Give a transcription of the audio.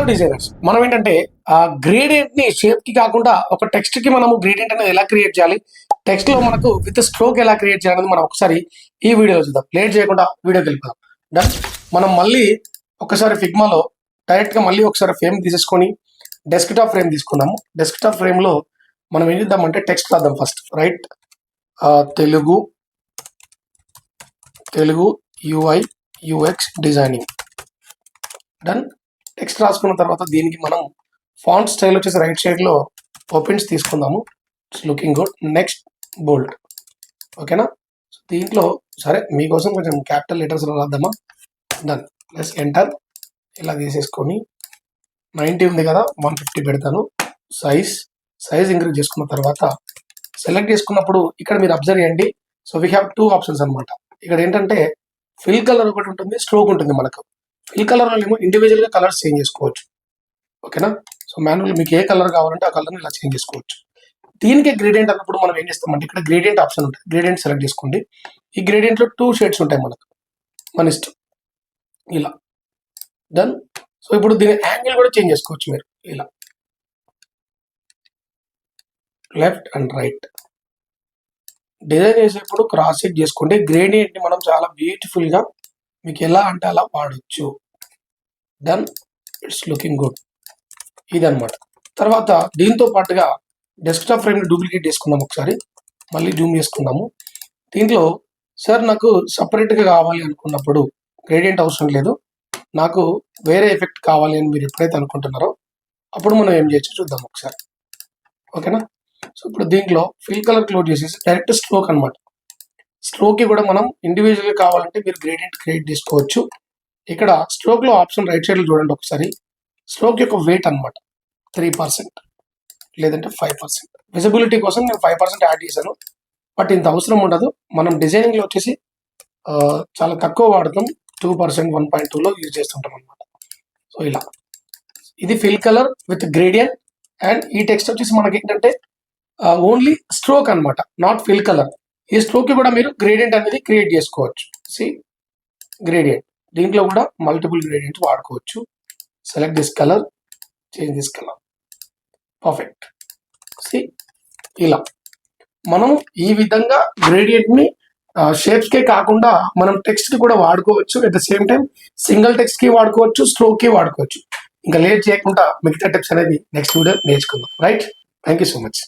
Hello designers మనం ఏంటంటే ఆ గ్రేడియంట్ని షేప్కి కాకుండా ఒక టెక్స్ట్కి మనము గ్రేడియంట్ అనేది ఎలా క్రియేట్ చేయాలి? టెక్స్ట్లో మనకు విత్ స్ట్రోక్ ఎలా క్రియేట్ చేయాలని మనం ఒకసారి ఈ వీడియోలో చూద్దాం. లేట్ చేయకుండా వీడియోకి వెళ్ళిపోదాం. డన్ మనం మళ్ళీ ఒకసారి ఫిగ్మాలో డైరెక్ట్గా మళ్ళీ ఒకసారి ఫ్రేమ్ తీసేసుకొని డెస్క్ టాప్ ఫ్రేమ్ తీసుకున్నాము డెస్క్ టాప్ ఫ్రేమ్లో మనం ఏం చేద్దామంటే టెక్స్ట్ రాద్దాం first right Telugu Telugu U I U X designing done text రాసుకున్న తర్వాత దీనికి మనం ఫాంట్ స్టైల్ వచ్చేసి రైట్ సైడ్లో ఓపెన్స్ తీసుకుందాము. It's looking good next bold ఓకేనా? సో దీంట్లో సరే మీకోసం కొంచెం క్యాపిటల్ లెటర్స్ రాద్దామా? డన్ ప్లస్ ఎంటర్ ఇలా తీసేసుకొని నైంటీ ఉంది కదా వన్ ఫిఫ్టీ పెడతాను. సైజ్ సైజ్ ఇంక్రీజ్ చేసుకున్న తర్వాత సెలెక్ట్ చేసుకున్నప్పుడు ఇక్కడ మీరు అబ్జర్వ్ చేయండి. So we have two options అనమాట ఇక్కడ ఏంటంటే ఫిల్ కలర్ ఒకటి ఉంటుంది స్ట్రోక్ ఉంటుంది మనకు. ఫిల్ కలర్ ఏమో ఇండివిజువల్గా కలర్స్ చేంజ్ చేసుకోవచ్చు. ఓకేనా సో మాన్యువల్ మీకు ఏ కలర్ కావాలంటే ఆ కలర్ని ఇలా చేంజ్ చేసుకోవచ్చు. దీనికి గ్రేడియంట్ అన్నప్పుడు మనం ఏం చేస్తామంటే ఇక్కడ గ్రేడియంట్ ఆప్షన్ ఉంటుంది. గ్రేడియంట్ సెలెక్ట్ చేసుకోండి. ఈ గ్రేడియంట్లో టూ షేడ్స్ ఉంటాయి మనకు. మన ఇష్టం. ఇలా. డన్ సో ఇప్పుడు దీని యాంగిల్ కూడా చేంజ్ చేసుకోవచ్చు మీరు. ఇలా. లెఫ్ట్ అండ్ రైట్ డిజైన్ చేసేప్పుడు క్రాస్ చెక్ చేసుకోండి. గ్రేడియంట్ని మనం చాలా బ్యూటిఫుల్గా మీకు ఎలా అంటే అలా వాడచ్చు. డన్ ఇట్స్ లుకింగ్ గుడ్ ఇదనమాట తర్వాత దీంతో పాటుగా డెస్క్టాప్ ఫ్రేమ్ని డూప్లికేట్ చేసుకుందాం ఒకసారి. మళ్ళీ జూమ్ చేసుకుందాము. దీంట్లో సార్ నాకు సపరేట్గా గా కావాలి అనుకున్నప్పుడు గ్రేడియంట్ అవసరం లేదు. నాకు వేరే ఎఫెక్ట్ కావాలి అని మీరు ఎప్పుడైతే అనుకుంటున్నారో అప్పుడు మనం ఏం చేయొచ్చు చూద్దాం ఒకసారి. ఓకేనా? సో ఇప్పుడు దీంట్లో ఫిల్ కలర్ క్లోజ్ చేసేసి డైరెక్ట్ స్ట్రోక్ అనమాట స్లోకి కూడా మనం ఇండివిజువల్ కావాలంటే మీరు గ్రేడియంట్ క్రియేట్ చేసుకోవచ్చు. ఇక్కడ స్లోక్లో ఆప్షన్ రైట్ సైడ్లో చూడండి ఒకసారి. స్ట్రోక్ యొక్క వెయిట్ అన్నమాట. త్రీ పర్సెంట్ లేదంటే ఫైవ్ పర్సెంట్ విజిబిలిటీ కోసం నేను ఫైవ్ పర్సెంట్ యాడ్ చేశాను. బట్ ఇంత అవసరం ఉండదు. మనం డిజైనింగ్లో వచ్చేసి చాలా తక్కువ వాడతాం. టూ పర్సెంట్ వన్ పాయింట్లో యూజ్ చేస్తుంటాం అనమాట సో ఇలా. ఇది fill colour with gradient and ఈ టెక్స్ట్ వచ్చేసి మనకి ఏంటంటే ఓన్లీ స్ట్రోక్ అన్నమాట. నాట్ ఫిల్ కలర్ ఈ స్లోకి కూడా మీరు గ్రేడియంట్ అనేది క్రియేట్ చేసుకోవచ్చు. See gradient. దీంట్లో కూడా మల్టిపుల్ గ్రేడియంట్స్ వాడుకోవచ్చు. Select this colour change this colour. Perfect. See ఇలా. మనం ఈ విధంగా గ్రేడియంట్ని షేప్స్కే కాకుండా మనం టెక్స్ట్కి కూడా వాడుకోవచ్చు. At the same time single టెక్స్ట్కి వాడుకోవచ్చు స్లోకి వాడుకోవచ్చు. ఇంకా లేట్ చేయకుండా మిగతా టిప్స్ అనేది నెక్స్ట్ వీడియో నేర్చుకుందాం. Right? Thank you so much.